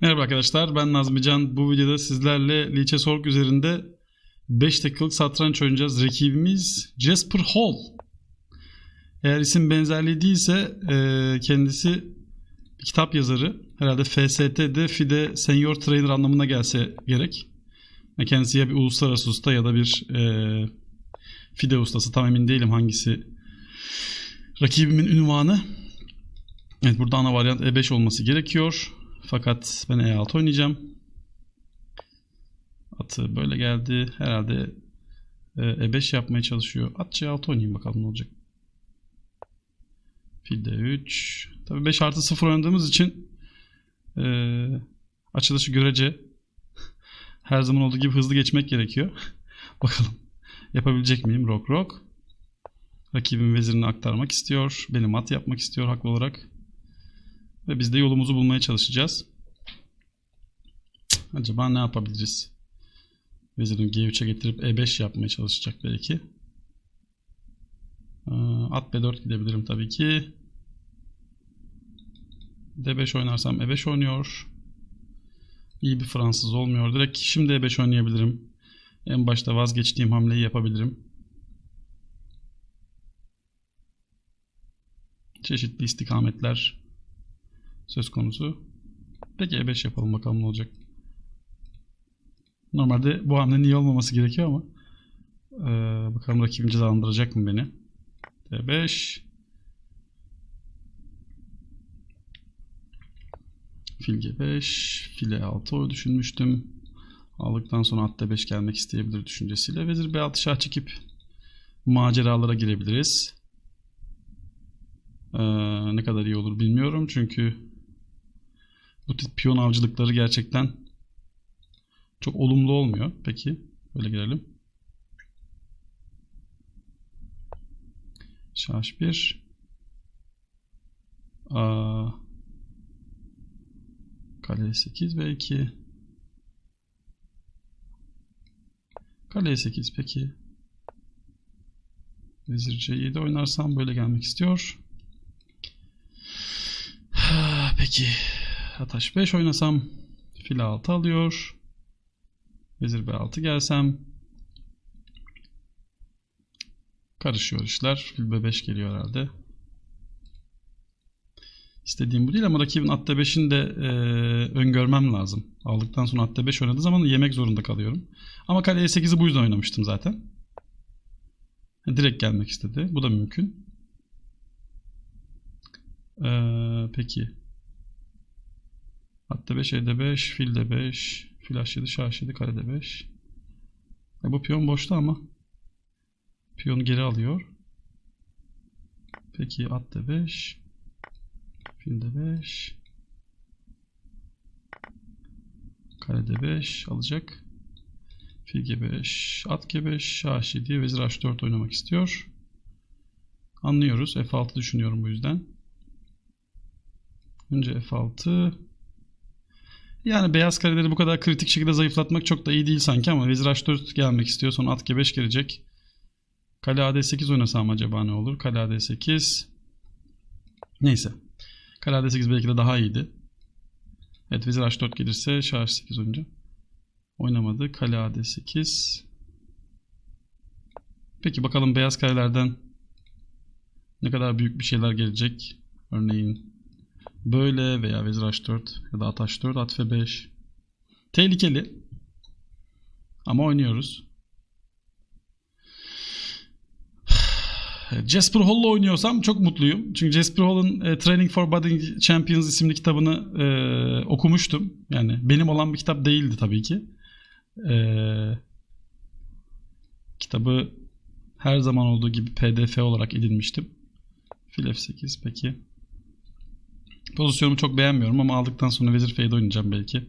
Merhaba arkadaşlar ben Nazmi Can. Bu videoda sizlerle Lichess Org üzerinde 5 dakikalık satranç oynayacağız. Rakibimiz Jasper Hall. Eğer isim benzerliği değilse e, kendisi bir kitap yazarı. Herhalde FST'de FIDE Senior Trainer anlamına gelse gerek. Kendisi ya bir uluslararası usta ya da bir e, FIDE ustası. Tam emin değilim hangisi rakibimin ünvanı. Evet burada ana varyant E5 olması gerekiyor. Fakat ben E6 oynayacağım. Atı böyle geldi. Herhalde e, E5 yapmaya çalışıyor. At C6 oynayayım bakalım ne olacak. Fil D3. Tabii 5 artı 0 oynadığımız için e, açılışı görece her zaman olduğu gibi hızlı geçmek gerekiyor. bakalım yapabilecek miyim? Rock rock. Rakibin vezirini aktarmak istiyor. Benim at yapmak istiyor haklı olarak. Ve biz de yolumuzu bulmaya çalışacağız. Acaba ne yapabiliriz? Vezirini G3'e getirip E5 yapmaya çalışacak belki. Ee, At B4 gidebilirim tabii ki. D5 oynarsam E5 oynuyor. İyi bir Fransız olmuyor. Direkt şimdi E5 oynayabilirim. En başta vazgeçtiğim hamleyi yapabilirim. Çeşitli istikametler söz konusu. Peki E5 yapalım bakalım ne olacak. Normalde bu hamlenin iyi olmaması gerekiyor ama ee, bakalım rakibim cezalandıracak mı beni. D5 Fil G5 Fil E6 düşünmüştüm. Aldıktan sonra at D5 gelmek isteyebilir düşüncesiyle. Vezir B6 şah çekip maceralara girebiliriz. Ee, ne kadar iyi olur bilmiyorum çünkü bu tip piyon avcılıkları gerçekten çok olumlu olmuyor. Peki böyle girelim. Şah 1 Aa, Kale 8 belki Kale 8 peki Vezir C7 oynarsam böyle gelmek istiyor. Peki. Ataş 5 oynasam fil 6 alıyor. Vezir B6 gelsem karışıyor işler. Fil B5 geliyor herhalde. İstediğim bu değil ama rakibin at D5'ini de e, öngörmem lazım. Aldıktan sonra at D5 oynadığı zaman yemek zorunda kalıyorum. Ama kale E8'i bu yüzden oynamıştım zaten. Direkt gelmek istedi. Bu da mümkün. Ee, peki. At D5, E D5, fil D5, fil H7, şah H7, kale D5. E bu piyon boşta ama. Piyonu geri alıyor. Peki at D5, fil D5, kale D5 alacak. Fil G5, at G5, şah H7, vezir H4 oynamak istiyor. Anlıyoruz. F6 düşünüyorum bu yüzden. Önce F6. Yani beyaz kareleri bu kadar kritik şekilde zayıflatmak çok da iyi değil sanki ama vezir H4 gelmek istiyor. Sonra at G5 gelecek. Kale AD8 oynasam acaba ne olur? Kale AD8. Neyse. Kale AD8 belki de daha iyiydi. Evet vezir H4 gelirse şah H8 önce. Oynamadı. Kale AD8. Peki bakalım beyaz karelerden ne kadar büyük bir şeyler gelecek. Örneğin böyle veya vezir H4 ya da at H4, at F5. Tehlikeli. Ama oynuyoruz. Jasper Hall'la oynuyorsam çok mutluyum. Çünkü Jasper Hall'ın e, Training for Budding Champions isimli kitabını e, okumuştum. Yani benim olan bir kitap değildi tabii ki. E, kitabı her zaman olduğu gibi pdf olarak edinmiştim. Fil F8 peki. Pozisyonumu çok beğenmiyorum ama aldıktan sonra vezir fade oynayacağım belki.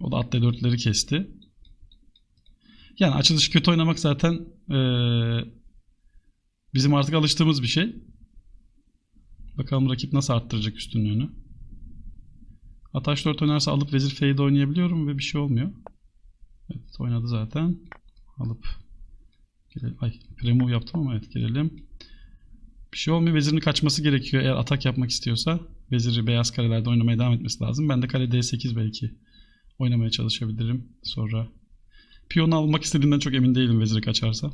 O da at D4'leri kesti. Yani açılış kötü oynamak zaten ee, bizim artık alıştığımız bir şey. Bakalım rakip nasıl arttıracak üstünlüğünü. At H4 oynarsa alıp vezir fade oynayabiliyorum ve bir şey olmuyor. Evet oynadı zaten. Alıp. Ay premove yaptım ama evet gelelim. Bir şey. Vezirin kaçması gerekiyor eğer atak yapmak istiyorsa. veziri beyaz karelerde oynamaya devam etmesi lazım. Ben de kale D8 belki oynamaya çalışabilirim. Sonra piyonu almak istediğimden çok emin değilim veziri kaçarsa.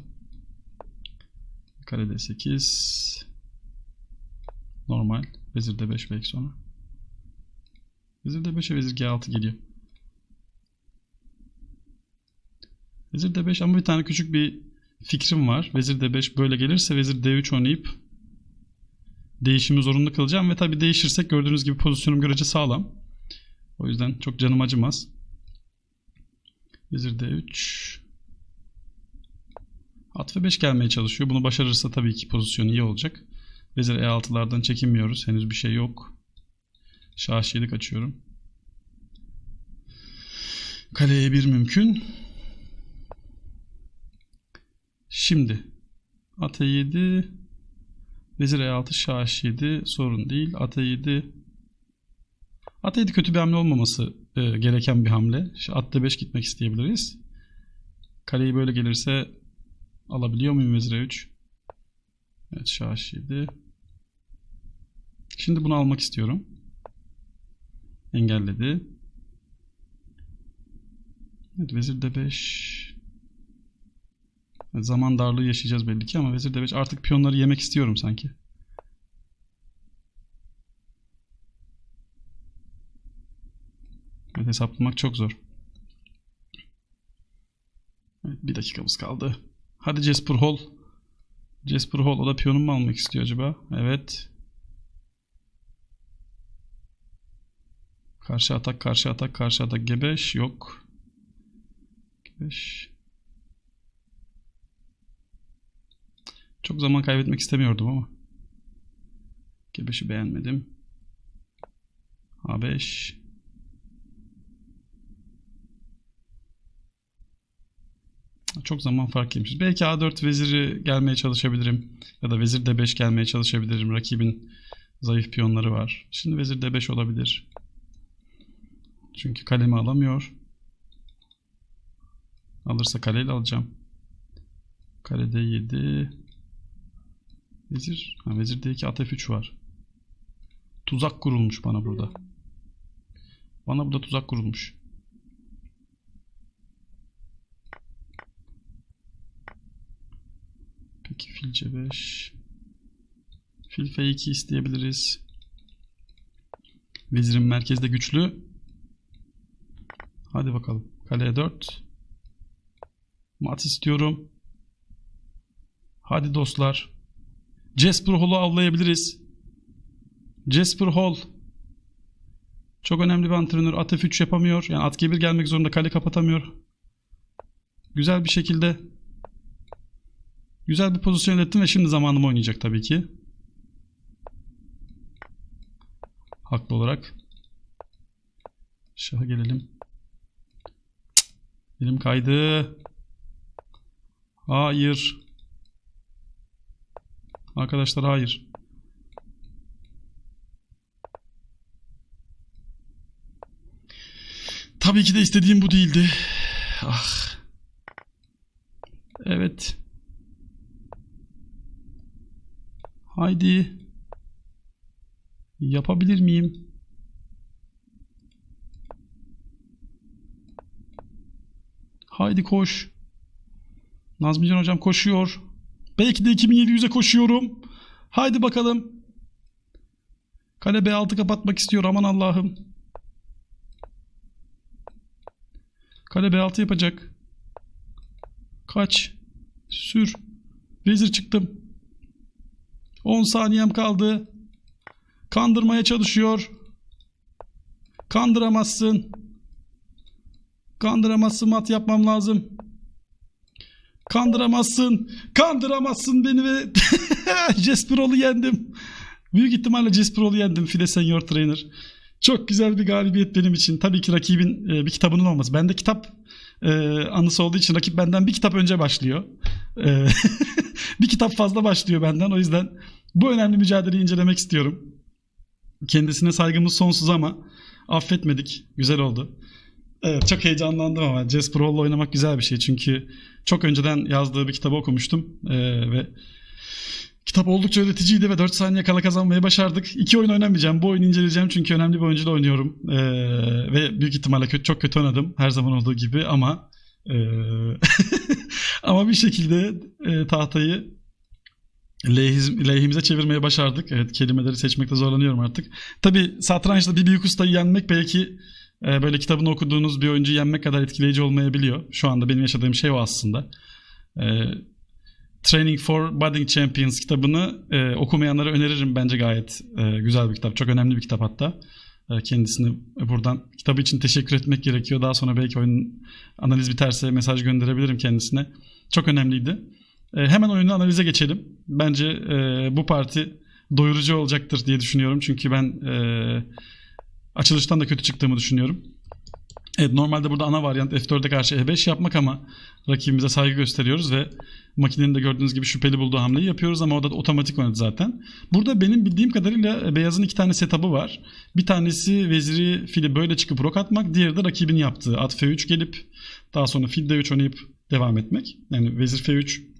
Kale D8 normal. Vezir D5 belki sonra. Vezir D5'e vezir G6 geliyor. Vezir D5 ama bir tane küçük bir fikrim var. Vezir D5 böyle gelirse vezir D3 oynayıp değişimi zorunlu kılacağım ve tabii değişirsek gördüğünüz gibi pozisyonum görece sağlam. O yüzden çok canım acımaz. Vezir D3 At ve 5 gelmeye çalışıyor. Bunu başarırsa tabii ki pozisyon iyi olacak. Vezir E6'lardan çekinmiyoruz. Henüz bir şey yok. Şah Şiilik açıyorum. Kaleye bir mümkün. Şimdi at E7 Vezir E6 Şah H7 sorun değil. At E7 At E7 kötü bir hamle olmaması e, gereken bir hamle. Şu at D5 gitmek isteyebiliriz. Kaleyi böyle gelirse alabiliyor muyum Vezir E3? Evet Şah H7 Şimdi bunu almak istiyorum. Engelledi. Evet Vezir D5 Zaman darlığı yaşayacağız belli ki ama Vezir D5 artık piyonları yemek istiyorum sanki. Evet, hesaplamak çok zor. Evet, bir dakikamız kaldı. Hadi Jasper Hall. Jasper Hall o da piyonumu mu almak istiyor acaba? Evet. Karşı atak, karşı atak, karşı atak. G5 yok. G5 Çok zaman kaybetmek istemiyordum ama. G5'i beğenmedim. A5 Çok zaman fark yemişiz. Belki A4 veziri gelmeye çalışabilirim. Ya da vezir D5 gelmeye çalışabilirim. Rakibin zayıf piyonları var. Şimdi vezir D5 olabilir. Çünkü kalemi alamıyor. Alırsa kaleyle alacağım. Kale D7 Vezir, ha, vezir D2 at F3 var. Tuzak kurulmuş bana burada. Bana burada tuzak kurulmuş. Peki fil C5. Fil F2 isteyebiliriz. Vezirim merkezde güçlü. Hadi bakalım. Kaleye 4. Mat istiyorum. Hadi dostlar. Jasper Hall'u avlayabiliriz. Jasper Hall. Çok önemli bir antrenör. At F3 yapamıyor. Yani at G1 gelmek zorunda. Kale kapatamıyor. Güzel bir şekilde güzel bir pozisyon ettim ve şimdi zamanımı oynayacak tabii ki. Haklı olarak. Şaha gelelim. Elim kaydı. Hayır. Arkadaşlar hayır. Tabii ki de istediğim bu değildi. Ah. Evet. Haydi. Yapabilir miyim? Haydi koş. Nazmican hocam koşuyor. Belki de 2700'e koşuyorum. Haydi bakalım. Kale B6 kapatmak istiyor aman Allah'ım. Kale B6 yapacak. Kaç. Sür. Vezir çıktım. 10 saniyem kaldı. Kandırmaya çalışıyor. Kandıramazsın. Kandıramazsın mat yapmam lazım. Kandıramazsın. Kandıramazsın beni ve Jasperol'u yendim. Büyük ihtimalle Jasperol'u yendim Fide Senior Trainer. Çok güzel bir galibiyet benim için. Tabii ki rakibin e, bir kitabının olması. Bende kitap e, anısı olduğu için rakip benden bir kitap önce başlıyor. E, bir kitap fazla başlıyor benden. O yüzden bu önemli mücadeleyi incelemek istiyorum. Kendisine saygımız sonsuz ama affetmedik. Güzel oldu. Evet çok heyecanlandım ama Jasper Hall'la oynamak güzel bir şey. Çünkü çok önceden yazdığı bir kitabı okumuştum. Ee, ve Kitap oldukça öğreticiydi ve 4 saniye kala kazanmayı başardık. İki oyun oynamayacağım. Bu oyunu inceleyeceğim çünkü önemli bir oyuncuyla oynuyorum. Ee, ve büyük ihtimalle kötü, çok kötü oynadım. Her zaman olduğu gibi ama ee, ama bir şekilde e, tahtayı lehimize çevirmeye başardık. Evet kelimeleri seçmekte zorlanıyorum artık. Tabi satrançta bir büyük ustayı yenmek belki e, böyle kitabını okuduğunuz bir oyuncuyu yenmek kadar etkileyici olmayabiliyor. Şu anda benim yaşadığım şey o aslında. E, Training for Budding Champions kitabını e, okumayanlara öneririm. Bence gayet e, güzel bir kitap. Çok önemli bir kitap hatta. E, kendisini buradan kitabı için teşekkür etmek gerekiyor. Daha sonra belki oyun analiz biterse mesaj gönderebilirim kendisine. Çok önemliydi. E, hemen oyunu analize geçelim. Bence bu parti doyurucu olacaktır diye düşünüyorum. Çünkü ben açılıştan da kötü çıktığımı düşünüyorum. Evet normalde burada ana varyant F4'e karşı E5 yapmak ama rakibimize saygı gösteriyoruz ve makinenin de gördüğünüz gibi şüpheli bulduğu hamleyi yapıyoruz ama o da otomatik oynadı zaten. Burada benim bildiğim kadarıyla beyazın iki tane setup'ı var. Bir tanesi veziri fili böyle çıkıp rok atmak, diğeri de rakibin yaptığı at F3 gelip daha sonra fil D3 oynayıp devam etmek. Yani vezir F3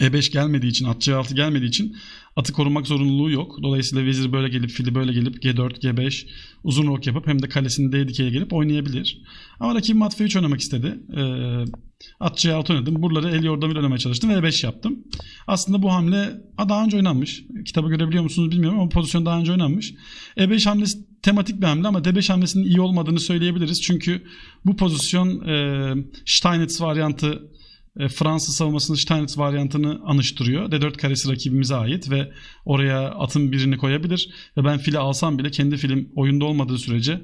e5 gelmediği için, at C6 gelmediği için atı korumak zorunluluğu yok. Dolayısıyla vezir böyle gelip, fili böyle gelip G4, G5 uzun rok yapıp hem de kalesini D dikeye gelip oynayabilir. Ama rakibim at F3 oynamak istedi. Ee, at C6 oynadım. Buraları el yordamıyla oynamaya çalıştım ve E5 yaptım. Aslında bu hamle daha önce oynanmış. Kitabı görebiliyor musunuz bilmiyorum ama pozisyon daha önce oynanmış. E5 hamlesi tematik bir hamle ama D5 hamlesinin iyi olmadığını söyleyebiliriz. Çünkü bu pozisyon e, Steinitz varyantı Fransız savunmasının Steinitz varyantını anıştırıyor. D4 karesi rakibimize ait ve oraya atın birini koyabilir. Ve ben fili alsam bile kendi filim oyunda olmadığı sürece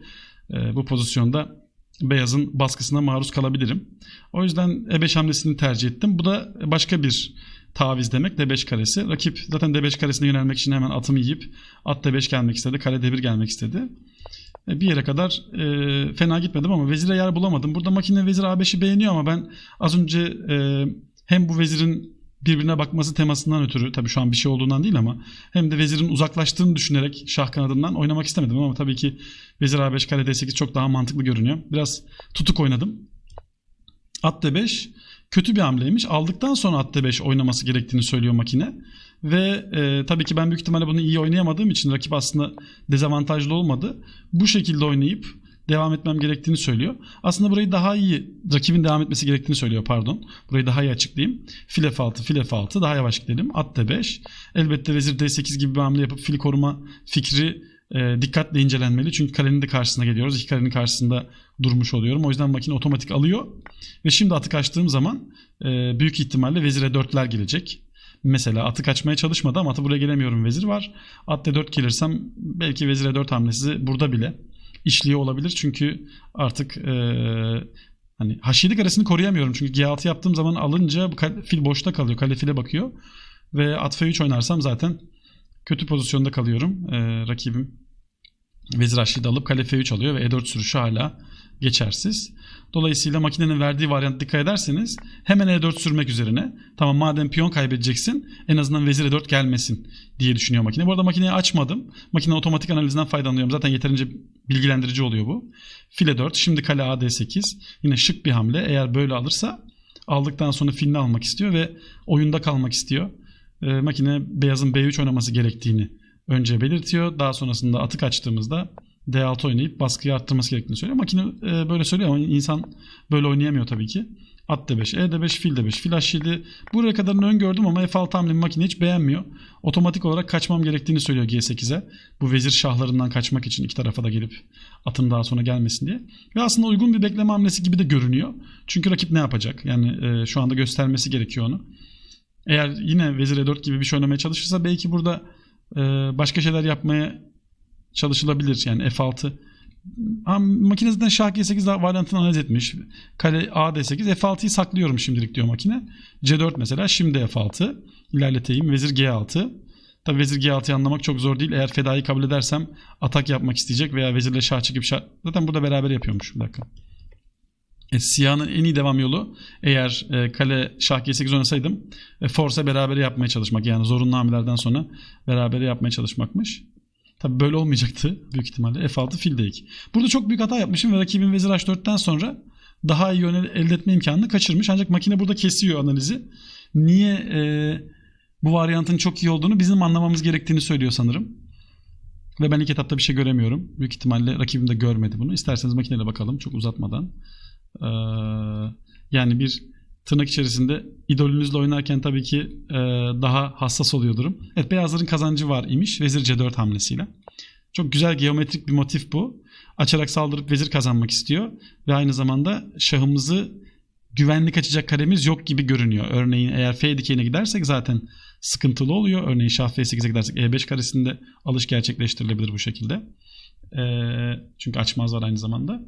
e, bu pozisyonda beyazın baskısına maruz kalabilirim. O yüzden E5 hamlesini tercih ettim. Bu da başka bir taviz demek D5 karesi. Rakip zaten D5 karesine yönelmek için hemen atımı yiyip at D5 gelmek istedi. Kale D1 gelmek istedi. E, bir yere kadar e, fena gitmedim ama vezire yer bulamadım. Burada makine vezir A5'i beğeniyor ama ben az önce e, hem bu vezirin birbirine bakması temasından ötürü tabii şu an bir şey olduğundan değil ama hem de vezirin uzaklaştığını düşünerek şah kanadından oynamak istemedim ama tabii ki vezir A5 kare D8 çok daha mantıklı görünüyor. Biraz tutuk oynadım. At D5 kötü bir hamleymiş. Aldıktan sonra at D5 oynaması gerektiğini söylüyor makine. Ve e, tabii ki ben büyük ihtimalle bunu iyi oynayamadığım için rakip aslında dezavantajlı olmadı. Bu şekilde oynayıp devam etmem gerektiğini söylüyor. Aslında burayı daha iyi, rakibin devam etmesi gerektiğini söylüyor pardon. Burayı daha iyi açıklayayım. Fil F6, fil F6 daha yavaş gidelim. At D5. Elbette vezir D8 gibi bir hamle yapıp fili koruma fikri e, dikkatle incelenmeli. Çünkü kalenin de karşısına geliyoruz. İki kalenin karşısında durmuş oluyorum. O yüzden makine otomatik alıyor. Ve şimdi atı kaçtığım zaman e, büyük ihtimalle vezire dörtler gelecek. Mesela atı kaçmaya çalışmadı ama atı buraya gelemiyorum vezir var. At D4 gelirsem belki vezire 4 hamlesi burada bile işliyor olabilir. Çünkü artık e, hani haşilik arasını koruyamıyorum. Çünkü G6 yaptığım zaman alınca fil boşta kalıyor. Kale file bakıyor. Ve at F3 oynarsam zaten kötü pozisyonda kalıyorum. E, rakibim vezir haşidi alıp kale F3 alıyor ve E4 sürüşü hala geçersiz. Dolayısıyla makinenin verdiği varyant dikkat ederseniz hemen E4 sürmek üzerine. Tamam madem piyon kaybedeceksin en azından vezir E4 gelmesin diye düşünüyor makine. Bu arada makineyi açmadım. Makine otomatik analizden faydalanıyorum. Zaten yeterince bilgilendirici oluyor bu. File 4. Şimdi kale A D8. Yine şık bir hamle. Eğer böyle alırsa aldıktan sonra filini almak istiyor ve oyunda kalmak istiyor. E, makine beyazın B3 oynaması gerektiğini önce belirtiyor. Daha sonrasında atık açtığımızda D6 oynayıp baskıyı arttırması gerektiğini söylüyor. Makine e, böyle söylüyor ama insan böyle oynayamıyor tabii ki. At D5, E D5, fil D5, fil H7. Buraya kadarını öngördüm ama F6 hamlemi makine hiç beğenmiyor. Otomatik olarak kaçmam gerektiğini söylüyor G8'e. Bu vezir şahlarından kaçmak için iki tarafa da gelip atın daha sonra gelmesin diye. Ve aslında uygun bir bekleme hamlesi gibi de görünüyor. Çünkü rakip ne yapacak? Yani e, şu anda göstermesi gerekiyor onu. Eğer yine vezir E4 gibi bir şey oynamaya çalışırsa belki burada e, başka şeyler yapmaya çalışılabilir. Yani F6 makinesinden şah G8 varyantını analiz etmiş. Kale A D8 F6'yı saklıyorum şimdilik diyor makine. C4 mesela şimdi F6 ilerleteyim. Vezir G6. Tabi vezir G6'yı anlamak çok zor değil. Eğer fedayı kabul edersem atak yapmak isteyecek veya vezirle şah çekip şah... Zaten burada beraber yapıyormuş. Bir dakika. E, siyahın en iyi devam yolu eğer e, kale şah G8 oynasaydım e, force beraber yapmaya çalışmak. Yani zorunlu hamlelerden sonra beraber yapmaya çalışmakmış. Tabi böyle olmayacaktı büyük ihtimalle. F6 fil D2. Burada çok büyük hata yapmışım ve rakibin vezir H4'ten sonra daha iyi yönel elde etme imkanını kaçırmış. Ancak makine burada kesiyor analizi. Niye e, bu varyantın çok iyi olduğunu bizim anlamamız gerektiğini söylüyor sanırım. Ve ben ilk etapta bir şey göremiyorum. Büyük ihtimalle rakibim de görmedi bunu. İsterseniz makineyle bakalım çok uzatmadan. Ee, yani bir tırnak içerisinde idolünüzle oynarken tabii ki e, daha hassas oluyor durum. Evet beyazların kazancı var imiş vezir C4 hamlesiyle. Çok güzel geometrik bir motif bu. Açarak saldırıp vezir kazanmak istiyor. Ve aynı zamanda şahımızı güvenlik açacak karemiz yok gibi görünüyor. Örneğin eğer F dikeyine gidersek zaten sıkıntılı oluyor. Örneğin şah F8'e gidersek E5 karesinde alış gerçekleştirilebilir bu şekilde. Ee, çünkü açmaz var aynı zamanda.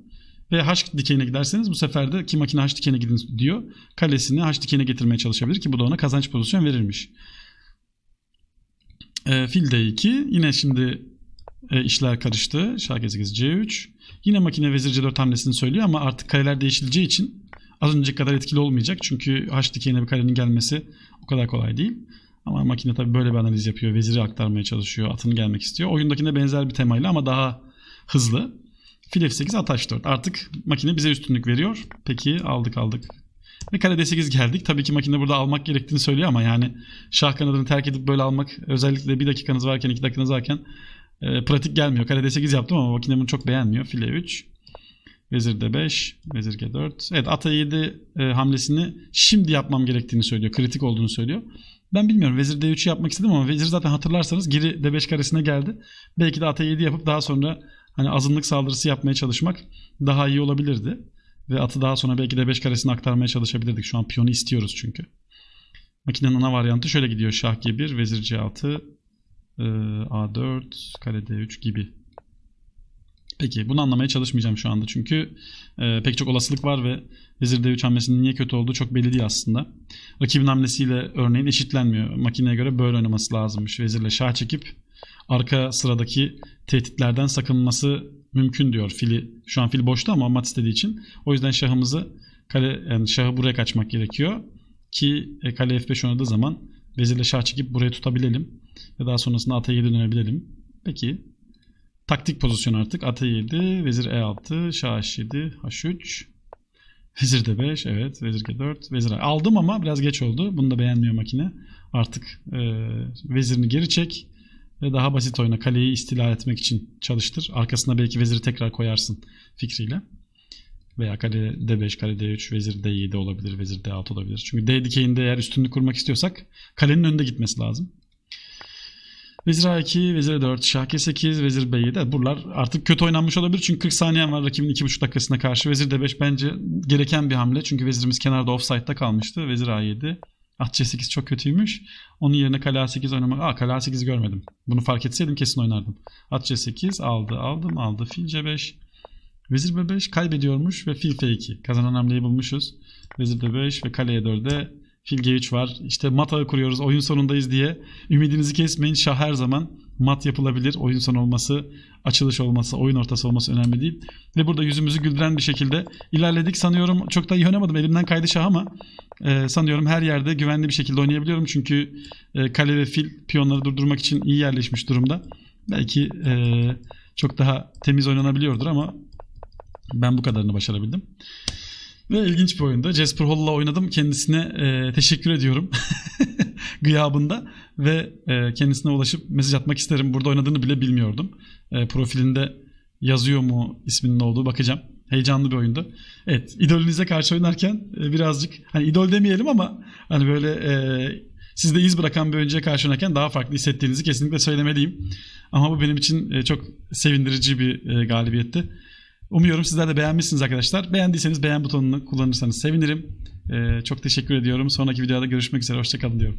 Ve H dikeyine giderseniz bu sefer de ki makine H dikeyine gidin diyor. Kalesini H dikeyine getirmeye çalışabilir ki bu da ona kazanç pozisyon verirmiş. Ee, fil D2 yine şimdi e, işler karıştı. Şah G8 C3. Yine makine vezir C4 hamlesini söylüyor ama artık kareler değişileceği için az önceki kadar etkili olmayacak. Çünkü H dikeyine bir karenin gelmesi o kadar kolay değil. Ama makine tabii böyle bir analiz yapıyor. Veziri aktarmaya çalışıyor. Atını gelmek istiyor. Oyundakine benzer bir temayla ama daha hızlı. Fil F8 at H4. Artık makine bize üstünlük veriyor. Peki aldık aldık. Ve kare D8 geldik. Tabii ki makine burada almak gerektiğini söylüyor ama yani şah kanadını terk edip böyle almak özellikle bir dakikanız varken iki dakikanız varken e, pratik gelmiyor. Kare D8 yaptım ama makine bunu çok beğenmiyor. Fil E3. Vezir D5, Vezir G4. Evet ata 7 e, hamlesini şimdi yapmam gerektiğini söylüyor. Kritik olduğunu söylüyor. Ben bilmiyorum. Vezir D3'ü yapmak istedim ama vezir zaten hatırlarsanız geri D5 karesine geldi. Belki de ata 7 yapıp daha sonra hani azınlık saldırısı yapmaya çalışmak daha iyi olabilirdi. Ve atı daha sonra belki D5 karesine aktarmaya çalışabilirdik. Şu an piyonu istiyoruz çünkü. Makinenin ana varyantı şöyle gidiyor. Şah G1, Vezir C6, e, A4, kare D3 gibi. Peki bunu anlamaya çalışmayacağım şu anda çünkü e, pek çok olasılık var ve Vezir D3 hamlesinin niye kötü olduğu çok belli değil aslında. Rakibin hamlesiyle örneğin eşitlenmiyor. Makineye göre böyle oynaması lazımmış. Vezirle şah çekip arka sıradaki tehditlerden sakınması mümkün diyor fili. Şu an fil boşta ama mat istediği için. O yüzden şahımızı kale yani şahı buraya kaçmak gerekiyor ki e, kale F5 oynadığı zaman vezirle şah çekip buraya tutabilelim ve daha sonrasında ata 7 dönebilelim. Peki taktik pozisyon artık. Ata 7, vezir E6, şah H7, H3. Vezir D5, evet. Vezir G4, vezir. Aldım ama biraz geç oldu. Bunu da beğenmiyor makine. Artık e, vezirini geri çek ve daha basit oyna. Kaleyi istila etmek için çalıştır. Arkasına belki veziri tekrar koyarsın fikriyle. Veya kale D5, kale D3, vezir D7 olabilir, vezir D6 olabilir. Çünkü D dikeyinde eğer üstünlük kurmak istiyorsak kalenin önünde gitmesi lazım. Vezir A2, Vezir A4, Şah G8, Vezir B7. Evet, buralar artık kötü oynanmış olabilir. Çünkü 40 saniyen var rakibin 2,5 dakikasına karşı. Vezir D5 bence gereken bir hamle. Çünkü vezirimiz kenarda offside'da kalmıştı. Vezir A7. At C8 çok kötüymüş. Onun yerine kale A8 oynamak... Aa kale A8 görmedim. Bunu fark etseydim kesin oynardım. At C8 aldı aldım aldı. Fil C5. Vezir B5 kaybediyormuş ve fil F2. Kazanan hamleyi bulmuşuz. Vezir B5 ve kale E4'de fil G3 var. İşte mat ağı kuruyoruz. Oyun sonundayız diye. Ümidinizi kesmeyin. Şah her zaman mat yapılabilir. Oyun sonu olması, açılış olması, oyun ortası olması önemli değil. Ve burada yüzümüzü güldüren bir şekilde ilerledik. Sanıyorum çok da iyi oynamadım. Elimden kaydı şah ama e, sanıyorum her yerde güvenli bir şekilde oynayabiliyorum. Çünkü e, kale ve fil piyonları durdurmak için iyi yerleşmiş durumda. Belki e, çok daha temiz oynanabiliyordur ama ben bu kadarını başarabildim. Ve ilginç bir oyunda. Jasper Hall'la oynadım. Kendisine e, teşekkür ediyorum. Gıyabında. Ve e, kendisine ulaşıp mesaj atmak isterim. Burada oynadığını bile bilmiyordum. E, profilinde yazıyor mu isminin olduğu bakacağım. Heyecanlı bir oyundu. Evet, idolünüze karşı oynarken e, birazcık hani idol demeyelim ama hani böyle e, sizde iz bırakan bir oyuncuya karşı oynarken daha farklı hissettiğinizi kesinlikle söylemeliyim. Ama bu benim için e, çok sevindirici bir e, galibiyetti. Umuyorum sizler de beğenmişsiniz arkadaşlar. Beğendiyseniz beğen butonunu kullanırsanız sevinirim. Ee, çok teşekkür ediyorum. Sonraki videoda görüşmek üzere. Hoşçakalın diyorum.